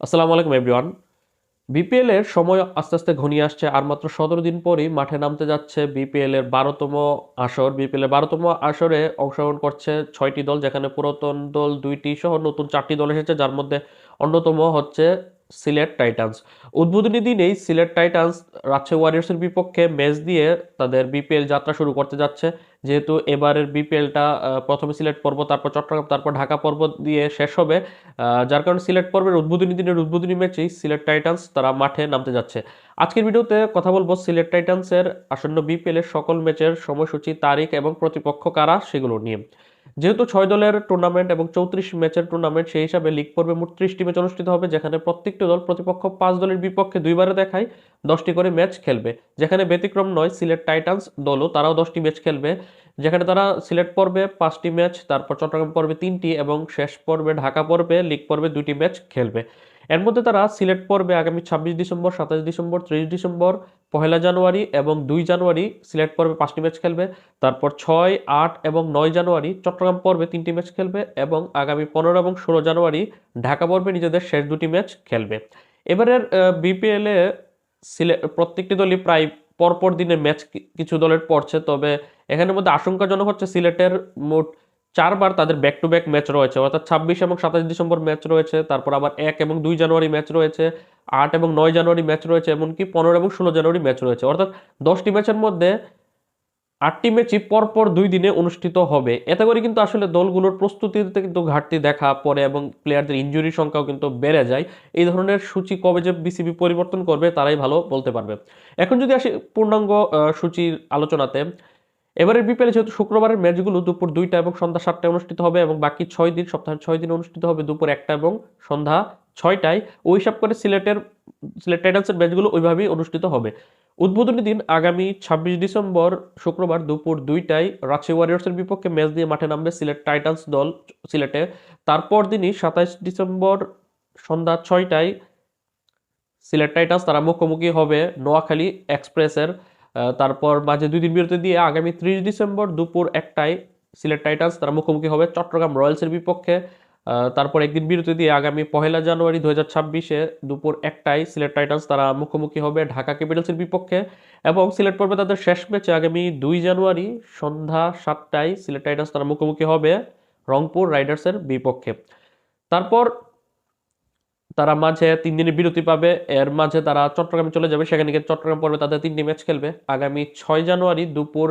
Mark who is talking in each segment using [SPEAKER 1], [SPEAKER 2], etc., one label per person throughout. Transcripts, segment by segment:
[SPEAKER 1] আসসালামু আলাইকুম everyone BPL এর সময় আস্তে আস্তে ঘনিয়ে আসছে, আর মাত্র সতেরো দিন পরই মাঠে নামতে যাচ্ছে বিপিএল এর বারোতম আসর। বিপিএল এর বারোতম আসরে অংশগ্রহণ করছে ছয়টি দল, যেখানে পুরাতন দল দুইটি সহ নতুন চারটি দল এসেছে, যার মধ্যে অন্যতম হচ্ছে সিলেট টাইটান্স। উদ্বোধনী দিনেই সিলেট টাইটান্স রাজশাহী ওয়ারিয়র্সের বিপক্ষে ম্যাচ দিয়ে তাদের বিপিএল যাত্রা শুরু করতে যাচ্ছে। যেহেতু এবারের বিপিএলটা প্রথমে সিলেট পর্ব, তারপর চট্টগ্রাম, তারপর ঢাকা পর্ব দিয়ে শেষ হবে। যার কারণে সিলেট পর্বের উদ্বোধনী দিনের উদ্বোধনী ম্যাচেই সিলেট টাইটান্স তারা মাঠে নামতে যাচ্ছে। আজকের ভিডিওতে কথা বলব সিলেট টাইটান্সের আসন্ন বিপিএল এর সকল ম্যাচের সময়সূচি, তারিখ এবং প্রতিপক্ষ কারা সেগুলো নিয়ে। যেহেতু ছয় দলের টুর্নামেন্ট এবং চৌত্রিশ ম্যাচের টুর্নামেন্ট সেই হিসাবে লিগ পর্বে মোট ত্রিশটি ম্যাচ অনুষ্ঠিত হবে, যেখানে প্রত্যেকটি দল প্রতিপক্ষ পাঁচ দলের বিপক্ষে দুইবারে দেখায়, দশটি করে ম্যাচ খেলবে। যেখানে ব্যতিক্রম নয়, সিলেট টাইটান্স দলও তারাও দশটি ম্যাচ খেলবে। যেখানে তারা সিলেট পর্বে পাঁচটি ম্যাচ, তারপর চট্টগ্রাম পর্বে তিনটি এবং শেষ পর্বে ঢাকা পর্বে, লিগ পর্বে দুটি ম্যাচ খেলবে। এর মধ্যে তারা সিলেট পর্বে আগামী ছাব্বিশ ডিসেম্বর, সাতাশ ডিসেম্বর, ত্রিশ ডিসেম্বর, পহেলা জানুয়ারি এবং দুই জানুয়ারি সিলেট পর্বে পাঁচটি ম্যাচ খেলবে। তারপর ছয়, আট এবং নয় জানুয়ারি চট্টগ্রাম পর্বে তিনটি ম্যাচ খেলবে এবং আগামী পনেরো এবং ষোলো জানুয়ারি ঢাকা পর্বে নিজেদের শেষ দুটি ম্যাচ খেলবে। এবারের বিপিএলে এ সিলেট প্রত্যেকটি দলই প্রায় পরপর দিনের ম্যাচ কিছু দলের পড়ছে, তবে এখানের মধ্যে আশঙ্কাজনক হচ্ছে সিলেটের মোট চারবার তাদের ব্যাক টু ব্যাক ম্যাচ রয়েছে, অর্থাৎ ছাব্বিশ এবং সাতাশ ডিসেম্বর ম্যাচ রয়েছে, তারপর আবার এক এবং দুই জানুয়ারি ম্যাচ রয়েছে, আট এবং নয় জানুয়ারি ম্যাচ রয়েছে, এমনকি পনেরো এবং ষোলো জানুয়ারি ম্যাচ রয়েছে, অর্থাৎ দশটি ম্যাচের মধ্যে আটটি ম্যাচই পরপর দুই দিনে অনুষ্ঠিত হবে। এতে করে কিন্তু আসলে দলগুলোর প্রস্তুতিতে কিন্তু ঘাটতি দেখা পড়ে এবং প্লেয়ারদের ইনজুরির সংখ্যাও কিন্তু বেড়ে যায়। এই ধরনের সূচি কবে যে বিসিবি পরিবর্তন করবে, তারাই ভালো বলতে পারবে। এখন যদি আসি পূর্ণাঙ্গ সূচির আলোচনাতে, এবারের বিপিএল যেহেতু শুক্রবারের ম্যাচগুলো দুপুর দুইটা এবং সন্ধ্যা সাতটায় অনুষ্ঠিত হবে এবং বাকি ছয় দিন, সপ্তাহের ছয় দিন অনুষ্ঠিত হবে দুপুর একটা এবং সন্ধ্যা ছয়টায়, ওই হিসাব করে সিলেটের, সিলেট টাইটান্সের ম্যাচগুলো ওইভাবেই অনুষ্ঠিত হবে। উদ্বোধনী দিন আগামী ছাব্বিশ ডিসেম্বর শুক্রবার দুপুর দুইটায় রাজশাহী ওয়ারিয়র্সের বিপক্ষে ম্যাচ দিয়ে মাঠে নামবে সিলেট টাইটান্স দল সিলেটে। তারপর দিনই সাতাইশ ডিসেম্বর সন্ধ্যা ছয়টায় সিলেট টাইটান্স তারা মুখোমুখি হবে নোয়াখালী এক্সপ্রেসের। তারপর মাঝে দুই দিন বিরতি দিয়ে আগামী ত্রিশ ডিসেম্বর দুপুর একটায় সিলেট টাইটান্স তারা মুখোমুখি হবে চট্টগ্রাম রয়্যালসের বিপক্ষে। তারপর একদিন বিরতি দিয়ে আগামী পহেলা জানুয়ারি দু ছাব্বিশে দুপুর একটায় সিলেট টাইটান্স তারা মুখোমুখি হবে ঢাকা ক্যাপিটালসের বিপক্ষে এবং সিলেট পর্বে তাদের শেষ ম্যাচে আগামী দুই জানুয়ারি সন্ধ্যা সাতটায় সিলেট টাইটান্স তারা মুখোমুখি হবে রংপুর রাইডার্সের বিপক্ষে। তারপর তারা মাঝে তিন দিনের বিরতি পাবে, এর মাঝে তারা চট্টগ্রামে চলে যাবে, সেখানে গিয়ে চট্টগ্রাম পর্বে তাদের তিনটি ম্যাচ খেলবে। আগামী ছয় জানুয়ারি দুপুর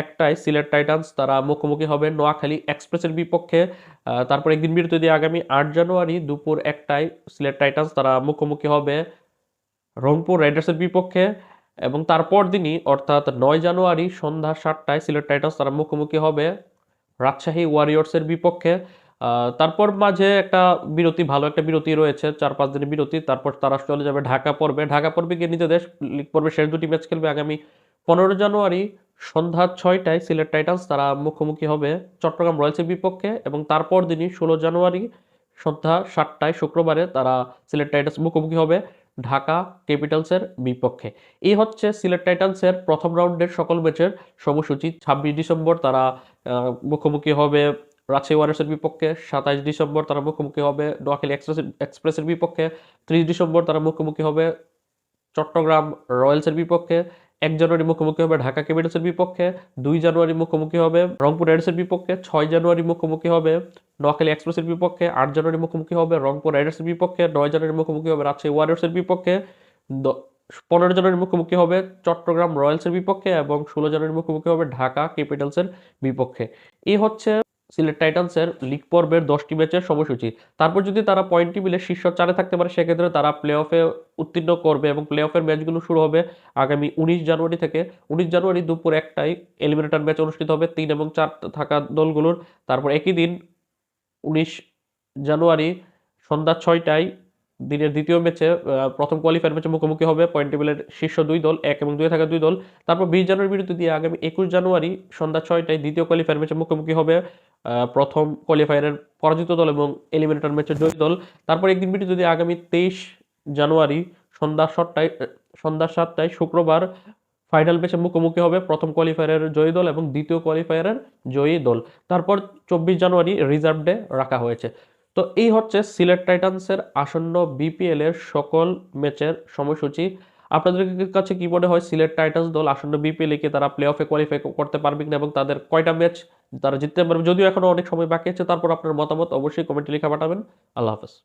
[SPEAKER 1] একটায় সিলেট টাইটান্স, তারা মুখোমুখি হবে নোয়াখালী এক্সপ্রেসের বিপক্ষে। তারপর একদিন বিরতি দিয়ে আগামী আট জানুয়ারি দুপুর একটায় সিলেট টাইটান্স, তারা মুখোমুখি হবে রংপুর রাইডার্সের বিপক্ষে। এবং তারপর দিনই, অর্থাৎ নয় জানুয়ারি সন্ধ্যা সাতটায় সিলেট টাইটান্স, তারা মুখোমুখি হবে রাজশাহী ওয়ারিয়র্সের বিপক্ষে। তারপর মাঝে একটা বিরতি, ভালো একটা বিরতি রয়েছে, চার পাঁচ দিনের বিরতি। তারপর তারা চলে যাবে ঢাকা পর্বে। ঢাকা পর্বে গিয়ে নিজেদের লিগ পর্বে শেষ দুটি ম্যাচ খেলবে আগামী পনেরো জানুয়ারি। সন্ধ্যা ছয়টায় সিলেট টাইটান্স, তারা মুখোমুখি হবে চট্টগ্রাম রয়্যালসের বিপক্ষে এবং তারপর দিনই ষোলো জানুয়ারি সন্ধ্যা সাতটায় শুক্রবারে তারা সিলেট টাইটান্স মুখোমুখি হবে ঢাকা ক্যাপিটালসের বিপক্ষে। এই হচ্ছে সিলেট টাইটান্সের প্রথম রাউন্ডের সকল ম্যাচের সময়সূচি। ছাব্বিশ ডিসেম্বর তারা মুখোমুখি হবে রাজশাহী ওয়ারিয়র্সের বিপক্ষে, সাতাইশ ডিসেম্বর তারা মুখোমুখি হবে নোয়াখালী এক্সপ্রেস, এক্সপ্রেসের বিপক্ষে, ত্রিশ ডিসেম্বর তারা মুখোমুখি হবে চট্টগ্রাম রয়্যালসের বিপক্ষে এক জানুয়ারি মুখোমুখি হবে ঢাকা ক্যাপিটালসের বিপক্ষে, দুই জানুয়ারি মুখোমুখি হবে রংপুর রাইডার্সের বিপক্ষে, ছয় জানুয়ারি মুখোমুখি হবে নোয়াখালী এক্সপ্রেসের বিপক্ষে, আট জানুয়ারি মুখোমুখি হবে রংপুর রাইডার্সের বিপক্ষে, নয় জানুয়ারি মুখোমুখি হবে রাজশাহী ওয়ারিয়র্সের বিপক্ষে পনেরো জানুয়ারি মুখোমুখি হবে চট্টগ্রাম রয়্যালসের বিপক্ষে এবং ষোলো জানুয়ারি মুখোমুখি হবে ঢাকা ক্যাপিটালসের বিপক্ষে। এই হচ্ছে সিলেট টাইটান্সের লিগ পর্বের দশটি ম্যাচের সময়সূচি। তারপর যদি তারা পয়েন্টটি মিলে শীর্ষ চারে থাকতে পারে, সেক্ষেত্রে তারা প্লে অফে উত্তীর্ণ করবে এবং প্লে অফের ম্যাচগুলো শুরু হবে আগামী উনিশ জানুয়ারি থেকে। উনিশ জানুয়ারি দুপুর একটায় এলিমিনেটর ম্যাচ অনুষ্ঠিত হবে তিন এবং চার থাকা দলগুলোর। তারপর একই দিন উনিশ জানুয়ারি সন্ধ্যা ছয়টায় দিনের দ্বিতীয় ম্যাচে প্রথম কোয়ালিফায়ার ম্যাচে মুখোমুখি হবে। পয়েন্ট টেবিলের শীর্ষ দুই দল, এক এবং দুই থাকা দুই দল। তারপর বিশ জানুয়ারির বিরুদ্ধে দিয়ে আগামী একুশ জানুয়ারি সন্ধ্যা ছয়টায় দ্বিতীয় কোয়ালিফায়ার ম্যাচে মুখোমুখি হবে প্রথম কোয়ালিফায়ারের পরাজিত দল এবং এলিমিনেটর ম্যাচের জয়ী দল। তারপর একদিন বিরতি যদি আগামী তেইশ জানুয়ারি সন্ধ্যা সাতটায় সন্ধ্যা সাতটায় শুক্রবার ফাইনাল ম্যাচে মুখোমুখি হবে, প্রথম কোয়ালিফায়ারের জয়ী দল এবং দ্বিতীয় কোয়ালিফায়ারের জয়ী দল। তারপর চব্বিশ জানুয়ারি রিজার্ভ ডে রাখা হয়েছে। তো এই হচ্ছে সিলেট টাইটান্সের আসন্ন বিপিএল এর সকল ম্যাচের সময়সূচি। আপনাদের কাছে কি মনে হয় সিলেট টাইটান্স দল আসন্ন বিপিএল কে তারা প্লে অফে কোয়ালিফাই করতে পারবে কিনা এবং তাদের কয়টা ম্যাচ তারা জিততে পারবে? যদিও এখনও অনেক সময় বাকি আছে, তারপর আপনার মতামত অবশ্যই কমেন্টে লিখে পাঠাবেন। আল্লাহ হাফেজ।